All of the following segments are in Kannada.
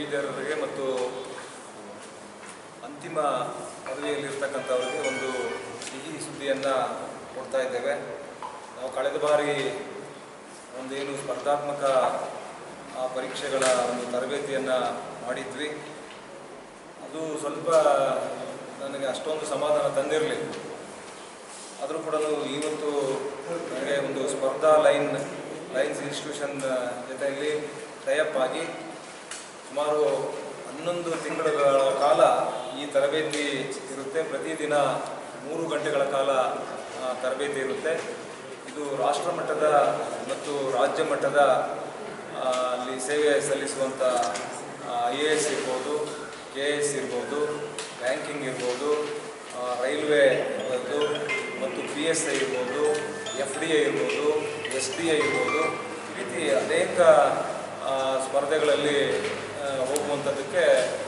ಪದವೀಧರರಿಗೆ ಮತ್ತು ಅಂತಿಮ ಪದವಿಯಲ್ಲಿರ್ತಕ್ಕಂಥವ್ರಿಗೆ ಒಂದು ಸಿಹಿ ಸುದ್ದಿಯನ್ನು ಕೊಡ್ತಾ ಇದ್ದೇವೆ. ನಾವು ಕಳೆದ ಬಾರಿ ಒಂದೇನು ಸ್ಪರ್ಧಾತ್ಮಕ ಪರೀಕ್ಷೆಗಳ ಒಂದು ತರಬೇತಿಯನ್ನು ಮಾಡಿದ್ವಿ. ಅದು ಸ್ವಲ್ಪ ನನಗೆ ಅಷ್ಟೊಂದು ಸಮಾಧಾನ ತಂದಿರಲಿಲ್ಲ. ಆದರೂ ಕೂಡ ಇವತ್ತು ನನಗೆ ಒಂದು ಸ್ಪರ್ಧಾ ಲೈನ್, ಲೈನ್ಸ್ ಇನ್ಸ್ಟಿಟ್ಯೂಷನ್ ಜೊತೆಯಲ್ಲಿ ಟೈಅಪ್ ಆಗಿ ಸುಮಾರು ಹನ್ನೊಂದು ತಿಂಗಳುಗಳ ಕಾಲ ಈ ತರಬೇತಿ ಇರುತ್ತೆ. ಪ್ರತಿದಿನ ಮೂರು ಗಂಟೆಗಳ ಕಾಲ ತರಬೇತಿ ಇರುತ್ತೆ. ಇದು ರಾಷ್ಟ್ರ ಮಟ್ಟದ ಮತ್ತು ರಾಜ್ಯ ಮಟ್ಟದ ಅಲ್ಲಿ ಸೇವೆ ಸಲ್ಲಿಸುವಂಥ ಐ ಎ ಎಸ್ ಇರ್ಬೋದು, ಕೆ ಎ ಎಸ್ ಇರ್ಬೋದು, ಬ್ಯಾಂಕಿಂಗ್ ಇರ್ಬೋದು ರೈಲ್ವೆ ಇರ್ಬೋದು ಮತ್ತು ಪಿ ಎಸ್ ಐ ಇರ್ಬೋದು, ಎಫ್ ಡಿ ಐ ಇರ್ಬೋದು, ಎಸ್ ಡಿ ಐ ಇರ್ಬೋದು. ಈ ರೀತಿ ಅನೇಕ ಸ್ಪರ್ಧೆಗಳಲ್ಲಿ ಹೋಗುವಂಥದ್ದಕ್ಕೆ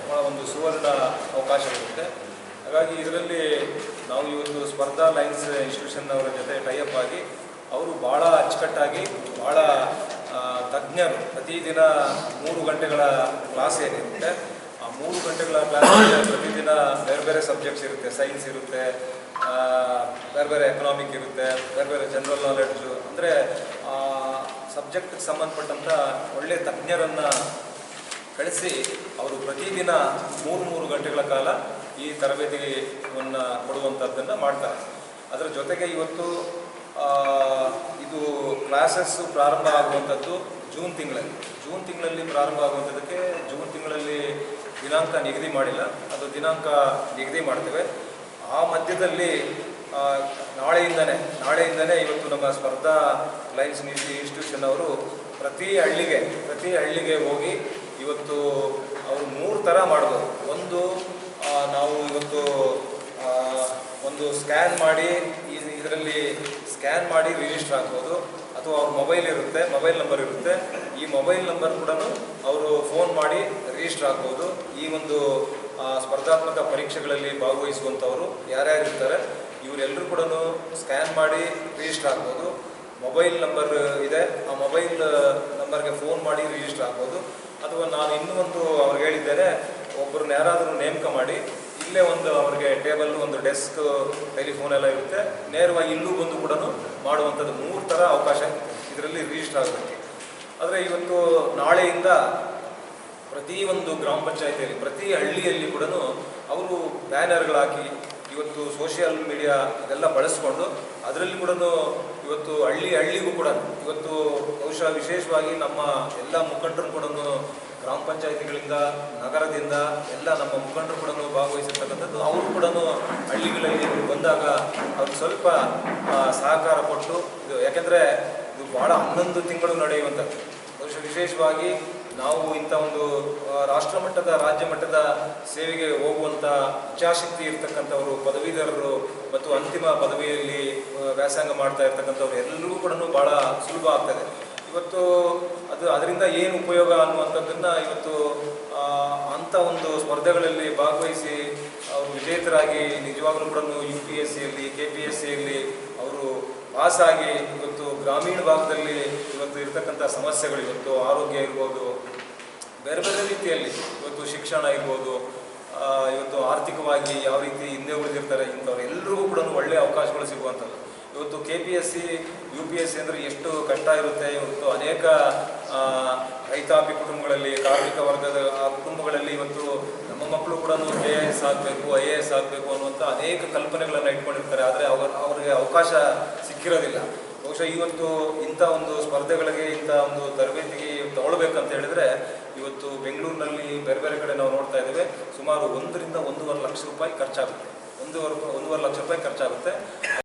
ಭಾಳ ಒಂದು ಸುವರ್ಣ ಅವಕಾಶ ಇರುತ್ತೆ. ಹಾಗಾಗಿ ಇದರಲ್ಲಿ ನಾವು ಈ ಒಂದು ಸ್ಪರ್ಧಾ ಲೈನ್ಸ್ ಇನ್ಸ್ಟಿಟ್ಯೂಷನ್ ಅವರ ಜೊತೆ ಟೈಅಪ್ ಆಗಿ ಅವರು ಭಾಳ ಅಚ್ಚುಕಟ್ಟಾಗಿ ಭಾಳ ತಜ್ಞರು ಪ್ರತಿದಿನ ಮೂರು ಗಂಟೆಗಳ ಕ್ಲಾಸ್ ಏನಿರುತ್ತೆ. ಆ ಮೂರು ಗಂಟೆಗಳ ಕ್ಲಾಸ್ ಪ್ರತಿದಿನ ಬೇರೆ ಬೇರೆ ಸಬ್ಜೆಕ್ಟ್ಸ್ ಇರುತ್ತೆ. ಸೈನ್ಸ್ ಇರುತ್ತೆ ಬೇರೆ ಬೇರೆ ಎಕನಾಮಿಕ್ ಇರುತ್ತೆ, ಬೇರೆ ಬೇರೆ ಜನರಲ್ ನಾಲೆಡ್ಜು ಅಂದರೆ ಸಬ್ಜೆಕ್ಟ್ಗೆ ಸಂಬಂಧಪಟ್ಟಂಥ ಒಳ್ಳೆಯ ತಜ್ಞರನ್ನು ಕಳಿಸಿ, ಅವರು ಪ್ರತಿದಿನ ಮೂರು ಮೂರು ಗಂಟೆಗಳ ಕಾಲ ಈ ತರಬೇತಿಯನ್ನು ಕೊಡುವಂಥದ್ದನ್ನು ಮಾಡ್ತಾರೆ. ಅದರ ಜೊತೆಗೆ ಇವತ್ತು ಇದು ಕ್ಲಾಸಸ್ಸು ಪ್ರಾರಂಭ ಆಗುವಂಥದ್ದು ಜೂನ್ ತಿಂಗಳಲ್ಲಿ. ಜೂನ್ ತಿಂಗಳಲ್ಲಿ ಪ್ರಾರಂಭ ಆಗುವಂಥದ್ದಕ್ಕೆ ಜೂನ್ ತಿಂಗಳಲ್ಲಿ ದಿನಾಂಕ ನಿಗದಿ ಮಾಡಿಲ್ಲ. ಅದು ದಿನಾಂಕ ನಿಗದಿ ಮಾಡ್ತೇವೆ. ಆ ಮಧ್ಯದಲ್ಲಿ ನಾಳೆಯಿಂದನೇ ನಾಳೆಯಿಂದನೇ ಇವತ್ತು ನಮ್ಮ ಸ್ಪರ್ಧಾ ಲೈನ್ಸ್ ಇನ್ಸ್ಟಿಟ್ಯೂಷನ್ ಅವರು ಪ್ರತಿ ಹಳ್ಳಿಗೆ ಪ್ರತಿ ಹಳ್ಳಿಗೆ ಹೋಗಿ ಇವತ್ತು ಅವರು ಮೂರು ಥರ ಮಾಡ್ಬೋದು. ಒಂದು ನಾವು ಇವತ್ತು ಒಂದು ಸ್ಕ್ಯಾನ್ ಮಾಡಿ ಇದರಲ್ಲಿ ಸ್ಕ್ಯಾನ್ ಮಾಡಿ ರಿಜಿಸ್ಟರ್ ಆಗ್ಬೋದು ಅಥವಾ ಅವ್ರ ಮೊಬೈಲ್ ಇರುತ್ತೆ, ಮೊಬೈಲ್ ನಂಬರ್ ಇರುತ್ತೆ. ಈ ಮೊಬೈಲ್ ನಂಬರ್ ಕೂಡ ಅವರು ಫೋನ್ ಮಾಡಿ ರಿಜಿಸ್ಟರ್ ಆಗ್ಬೋದು ಈ ಒಂದು ಸ್ಪರ್ಧಾತ್ಮಕ ಪರೀಕ್ಷೆಗಳಲ್ಲಿ ಭಾಗವಹಿಸುವಂಥವರು ಯಾರ್ಯಾರು ಇರ್ತಾರೆ ಇವರೆಲ್ಲರೂ ಕೂಡ ಸ್ಕ್ಯಾನ್ ಮಾಡಿ ರಿಜಿಸ್ಟರ್ ಆಗ್ಬೋದು ಮೊಬೈಲ್ ನಂಬರ್ ಇದೆ, ಆ ಮೊಬೈಲ್ ನಂಬರ್ಗೆ ಫೋನ್ ಮಾಡಿ ರಿಜಿಸ್ಟರ್ ಆಗ್ಬೋದು ಅಥವಾ ನಾನು ಇನ್ನೂ ಒಂದು ಅವ್ರಿಗೆ ಹೇಳಿದ್ದೇನೆ ಒಬ್ಬರನ್ನ ಯಾರಾದರೂ ನೇಮಕ ಮಾಡಿ, ಇಲ್ಲೇ ಒಂದು ಅವ್ರಿಗೆ ಟೇಬಲ್, ಒಂದು ಡೆಸ್ಕ್, ಟೆಲಿಫೋನ್ ಎಲ್ಲ ಇರುತ್ತೆ. ನೇರವಾಗಿ ಇಲ್ಲೂ ಬಂದು ಕೂಡ ಮಾಡುವಂಥದ್ದು ಮೂರು ಥರ ಅವಕಾಶ ಇದರಲ್ಲಿ ರಿಜಿಸ್ಟರ್ ಆಗಬೇಕು. ಆದರೆ ಇವತ್ತು ನಾಳೆಯಿಂದ ಪ್ರತಿ ಒಂದು ಗ್ರಾಮ ಪಂಚಾಯತಿಯಲ್ಲಿ, ಪ್ರತಿ ಹಳ್ಳಿಯಲ್ಲಿ ಕೂಡ ಅವರು ಬ್ಯಾನರ್ಗಳಾಕಿ ಇವತ್ತು ಸೋಷಿಯಲ್ ಮೀಡಿಯಾ ಅದೆಲ್ಲ ಬಳಸ್ಕೊಂಡು ಅದರಲ್ಲಿ ಕೂಡ ಇವತ್ತು ಹಳ್ಳಿ ಹಳ್ಳಿಗೂ ಕೂಡ ಇವತ್ತು ಬಹುಶಃ ವಿಶೇಷವಾಗಿ ನಮ್ಮ ಎಲ್ಲ ಮುಖಂಡರು ಕೂಡ ಗ್ರಾಮ ಪಂಚಾಯತಿಗಳಿಂದ, ನಗರದಿಂದ ಎಲ್ಲ ನಮ್ಮ ಮುಖಂಡರು ಕೂಡ ಭಾಗವಹಿಸಿರ್ತಕ್ಕಂಥದ್ದು, ಅವರು ಕೂಡ ಹಳ್ಳಿಗಳಲ್ಲಿ ಬಂದಾಗ ಅವ್ರು ಸ್ವಲ್ಪ ಸಹಕಾರ ಕೊಟ್ಟು ಇದು ಯಾಕೆಂದರೆ ಇದು ಭಾಳ ಹನ್ನೊಂದು ತಿಂಗಳು ನಡೆಯುವಂಥದ್ದು. ಬಹುಶಃ ವಿಶೇಷವಾಗಿ ನಾವು ಇಂಥ ಒಂದು ರಾಷ್ಟ್ರ ಮಟ್ಟದ, ರಾಜ್ಯ ಮಟ್ಟದ ಸೇವೆಗೆ ಹೋಗುವಂಥ ಇಚ್ಛಾಶಕ್ತಿ ಇರ್ತಕ್ಕಂಥವರು, ಪದವೀಧರರು ಮತ್ತು ಅಂತಿಮ ಪದವಿಯಲ್ಲಿ ವ್ಯಾಸಂಗ ಮಾಡ್ತಾ ಇರ್ತಕ್ಕಂಥವ್ರು ಎಲ್ಲರಿಗೂ ಕೂಡ ಭಾಳ ಸುಲಭ ಆಗ್ತದೆ. ಇವತ್ತು ಅದು ಅದರಿಂದ ಏನು ಉಪಯೋಗ ಅನ್ನುವಂಥದ್ದನ್ನು ಇವತ್ತು ಅಂಥ ಒಂದು ಸ್ಪರ್ಧೆಗಳಲ್ಲಿ ಭಾಗವಹಿಸಿ ಅವರು ವಿಜೇತರಾಗಿ ನಿಜವಾಗ್ಲೂ ಕೂಡ ಯು ಪಿ ಎಸ್ ಸಿಯಲ್ಲಿ ಕೆ ಪಿ ಎಸ್ ಸಿಯಲ್ಲಿ ಅವರು ಪಾಸ್ ಆಗಿ ಇವತ್ತು ಗ್ರಾಮೀಣ ಭಾಗದಲ್ಲಿ ಇವತ್ತು ಇರತಕ್ಕಂಥ ಸಮಸ್ಯೆಗಳು ಇವತ್ತು, ಆರೋಗ್ಯ ಇರ್ಬೋದು, ಬೇರೆ ಬೇರೆ ರೀತಿಯಲ್ಲಿ ಇವತ್ತು ಶಿಕ್ಷಣ ಇರ್ಬೋದು ಇವತ್ತು ಆರ್ಥಿಕವಾಗಿ ಯಾವ ರೀತಿ ಹಿಂದೆ ಉಳಿದಿರ್ತಾರೆ ಇಂಥವ್ರು ಎಲ್ರಿಗೂ ಕೂಡ ಒಳ್ಳೆಯ ಅವಕಾಶಗಳು ಸಿಗುವಂಥದ್ದು. ಇವತ್ತು K P S C U P S C ಅಂದರೆ ಎಷ್ಟು ಕಷ್ಟ ಇರುತ್ತೆ, ಇವತ್ತು ಅನೇಕ ರೈತಾಪಿ ಕುಟುಂಬಗಳಲ್ಲಿ, ಕಾರ್ಮಿಕ ವರ್ಗದ ಕುಟುಂಬಗಳಲ್ಲಿ ಇವತ್ತು ಮಕ್ಕಳು ಕೂಡ ಜೆ ಎ ಎಸ್ ಆಗಬೇಕು ಐ ಎ ಎಸ್ ಆಗಬೇಕು ಅನ್ನುವಂಥ ಅನೇಕ ಕಲ್ಪನೆಗಳನ್ನು ಇಟ್ಕೊಂಡಿರ್ತಾರೆ. ಆದರೆ ಅವರ, ಅವರಿಗೆ ಅವಕಾಶ ಸಿಕ್ಕಿರೋದಿಲ್ಲ. ಬಹುಶಃ ಇವತ್ತು ಇಂಥ ಒಂದು ಸ್ಪರ್ಧೆಗಳಿಗೆ, ಇಂಥ ಒಂದು ತರಬೇತಿಗೆ ತಗೊಳ್ಬೇಕಂತ ಹೇಳಿದ್ರೆ, ಇವತ್ತು ಬೆಂಗಳೂರಿನಲ್ಲಿ ಬೇರೆ ಬೇರೆ ಕಡೆ ನಾವು ನೋಡ್ತಾ ಇದ್ದೇವೆ, ಸುಮಾರು ಒಂದರಿಂದ ಒಂದೂವರೆ ಲಕ್ಷ ರೂಪಾಯಿ ಖರ್ಚಾಗುತ್ತೆ. ಒಂದೂವರೆ ಒಂದೂವರೆ ಲಕ್ಷ ರೂಪಾಯಿ ಖರ್ಚಾಗುತ್ತೆ.